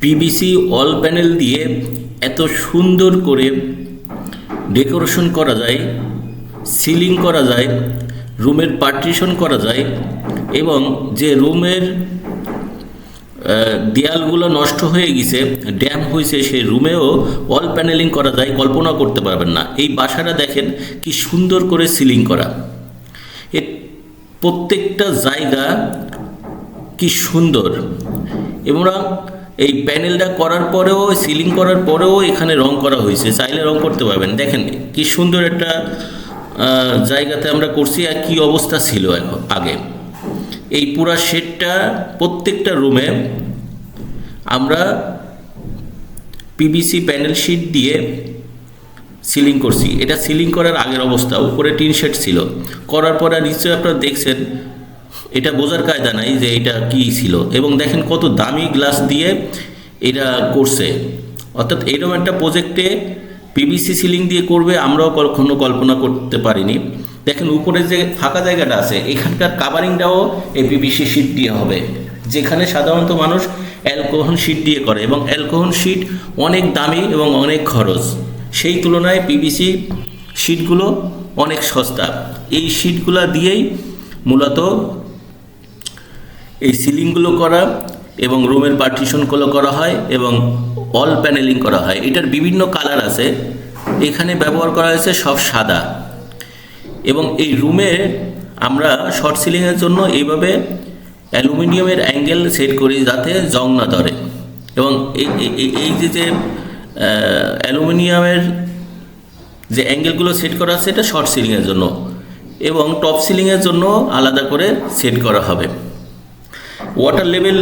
PVC all panel দিয়ে এত সুন্দর করে ডেকোরেশন করা যায় সিলিং করা যায়, রুমের পার্টিশন করা যায় এবং যে রুমের দেয়ালগুলো নষ্ট হয়ে গেছে ড্যাম হয়েছে, সেই রুমেও ওয়াল প্যানেলিং করা যায়, কল্পনা করতে পারবেন না। এই বাসাটা দেখেন কি সুন্দর করে সিলিং করা। এর প্রত্যেকটা জায়গা কি সুন্দর। এবং এই প্যানেলটা করার পরেও, সিলিং করার পরেও এখানে রং করা হয়েছে। চাইলে রং করতে পারবেন। দেখেন, কি সুন্দর একটা জায়গাতে আমরা করছি আর কি অবস্থা ছিল এখন, আগে। এই পুরা শেডটা প্রত্যেকটা রুমে আমরা পিবিসি প্যানেল শিট দিয়ে সিলিং করছি। এটা সিলিং করার আগের অবস্থা। উপরে টিন শেড ছিল। করার পরে নিশ্চয়ই আপনারা দেখছেন এটা বোঝার কায়দা নাই যে এটা কি ছিল। এবং দেখেন কত দামি গ্লাস দিয়ে এটা করছে। অর্থাৎ এরকম একটা প্রজেক্টে পিভিসি সিলিং দিয়ে করবে, আমরাও কখনো কল্পনা করতে পারিনি। দেখেন উপরে যে ফাঁকা জায়গাটা আছে, এখানকার কাভারিংটাও এই পিভিসি শিট দিয়ে হবে। যেখানে সাধারণত মানুষ অ্যালকোহল শিট দিয়ে করে, এবং অ্যালকোহল শিট অনেক দামি এবং অনেক খরচ। সেই তুলনায় পিভিসি শিটগুলো অনেক সস্তা। এই শিটগুলো দিয়েই মূলত এই সিলিংগুলো করা এবং রুমের পার্টিশনগুলো করা হয় এবং অল প্যানেলিং করা হয়। এটার বিভিন্ন কালার আছে। এখানে ব্যবহার করা হয়েছে সব সাদা। এবং এই রুমে আমরা শর্ট সিলিংয়ের জন্য এইভাবে অ্যালুমিনিয়ামের অ্যাঙ্গেল সেট করি যাতে জং না ধরে। এবং এই যে যে অ্যালুমিনিয়ামের যে অ্যাঙ্গেলগুলো সেট করা আছে, এটা শর্ট সিলিংয়ের জন্য। এবং টপ সিলিংয়ের জন্য আলাদা করে সেট করা হবে। ওয়াটার লেভেল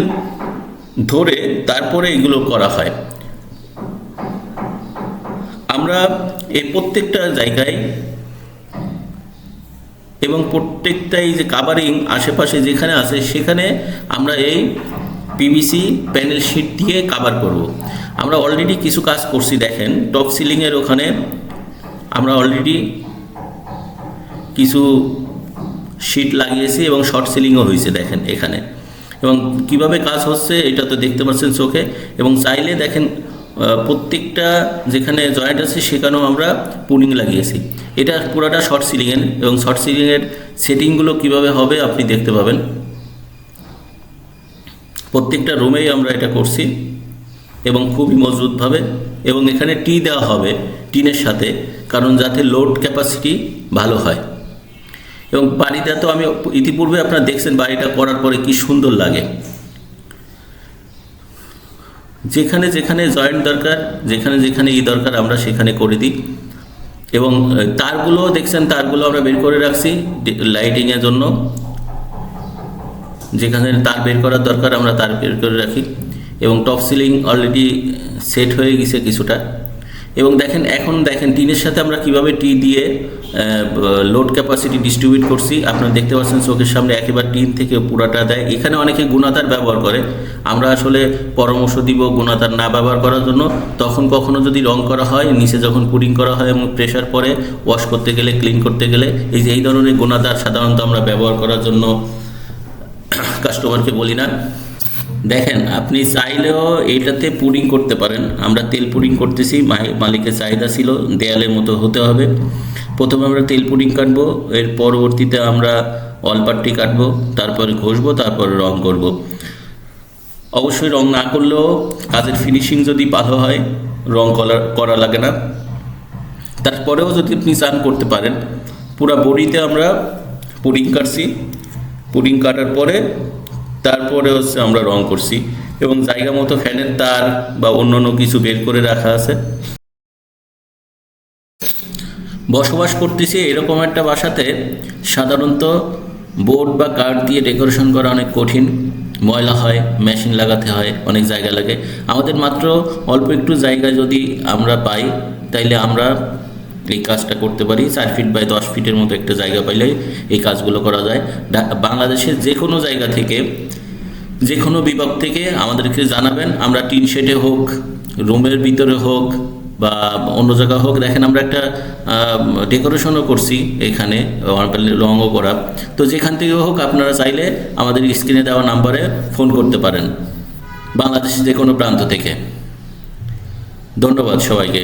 ধরে তারপরে এগুলো করা হয়। আমরা এই প্রত্যেকটা জায়গায় এবং প্রত্যেকটাই যে কাভারিং আশেপাশে যেখানে আছে, সেখানে আমরা এই পিভিসি প্যানেল শিট দিয়ে কাভার করব। আমরা অলরেডি কিছু কাজ করছি, দেখেন টপ সিলিংয়ের ওখানে আমরা অলরেডি কিছু শিট লাগিয়েছি এবং শর্ট সিলিংও হয়েছে, দেখেন, এখানে। এবং কীভাবে কাজ হচ্ছে এটা তো দেখতে পাচ্ছেন চোখে। এবং চাইলে দেখেন প্রত্যেকটা যেখানে জয়েন্ট আছে সেখানেও আমরা পুনিং লাগিয়েছি। এটা পুরাটা শর্ট সিলিংয়ের এবং শর্ট সিলিংয়ের সেটিংগুলো কীভাবে হবে আপনি দেখতে পাবেন। প্রত্যেকটা রুমেই আমরা এটা করছি এবং খুবই মজবুতভাবে এবং এখানে টি দেওয়া হবে টিনের সাথে, কারণ যাতে লোড ক্যাপাসিটি ভালো হয়। এবং বাড়িটা তো আমি ইতিপূর্বে আপনারা দেখছেন বাড়িটা করার পরে কি সুন্দর লাগে। যেখানে যেখানে জয়েন্ট দরকার, যেখানে যেখানে ই দরকার আমরা সেখানে করে দিই। এবং তারগুলো দেখছেন, তারগুলো আমরা বের করে রাখছি লাইটিংয়ের জন্য। যেখানে তার বের করার দরকার আমরা তার বের করে রাখি। এবং টপ সিলিং অলরেডি সেট হয়ে গেছে কিছুটা। এবং দেখেন, এখন দেখেন, টিনের সাথে আমরা কীভাবে টি দিয়ে লোড ক্যাপাসিটি ডিস্ট্রিবিউট করছি, আপনারা দেখতে পাচ্ছেন চোখের সামনে একেবারে টিন থেকে পুরাটা দেয়। এখানে অনেকে গুণাতার ব্যবহার করে। আমরা আসলে পরামর্শ দিব গুণাতার না ব্যবহার করার জন্য। তখন কখনো যদি রং করা হয়, নিচে যখন পুডিং করা হয় এবং প্রেশার পরে, ওয়াশ করতে গেলে, ক্লিন করতে গেলে, এই যে এই ধরনের গুণাতার সাধারণত আমরা ব্যবহার করার জন্য কাস্টমারকে বলি না। দেখেন, আপনি চাইলেও এইটাতে পুডিং করতে পারেন। আমরা তেল পুডিং করতেছি মালিকের চাহিদা ছিল, দেয়ালের মতো হতে হবে। প্রথমে আমরা তেল পুডিং কাটবো, এর পরবর্তীতে আমরা অলপাট্টি কাটবো, তারপরে ঘষবো, তারপরে রং করব। অবশ্যই রং না করলেও কাজের ফিনিশিং যদি ভালো হয়, রং করা করা লাগে না। তারপরেও যদি আপনি চান করতে পারেন, পুরা বডিতে আমরা পুডিং কাটছি। পুডিং কাটার পরে তারপরে হচ্ছে আমরা রং করছি এবং জায়গা মতো ফ্যানের তার বা অন্য অন্য কিছু বের করে রাখা আছে। বসবাস করতেছি এরকম একটা বাসাতে। সাধারণত বোর্ড বা কাঠ দিয়ে ডেকোরেশন করা অনেক কঠিন। ময়লা হয়, মেশিন লাগাতে হয়, অনেক জায়গা লাগে। আমাদের মাত্র অল্প একটু জায়গা যদি আমরা পাই, তাইলে আমরা এই কাজটা করতে পারি। চার ফিট বাই দশ ফিটের মতো একটা জায়গা পাইলে এই কাজগুলো করা যায়। বাংলাদেশের যে কোনো জায়গা থেকে যে কোনো বিভাগ থেকে আমাদেরকে জানাবেন, আমরা টিন শেডে হোক, রুমের ভিতরে হোক বা অন্য জায়গা হোক। দেখেন আমরা একটা ডেকোরেশনও করছি এখানে রঙও করা। তো যেখান থেকে হোক আপনারা চাইলে আমাদের স্ক্রিনে দেওয়া নাম্বারে ফোন করতে পারেন, বাংলাদেশের যে কোনো প্রান্ত থেকে। ধন্যবাদ সবাইকে।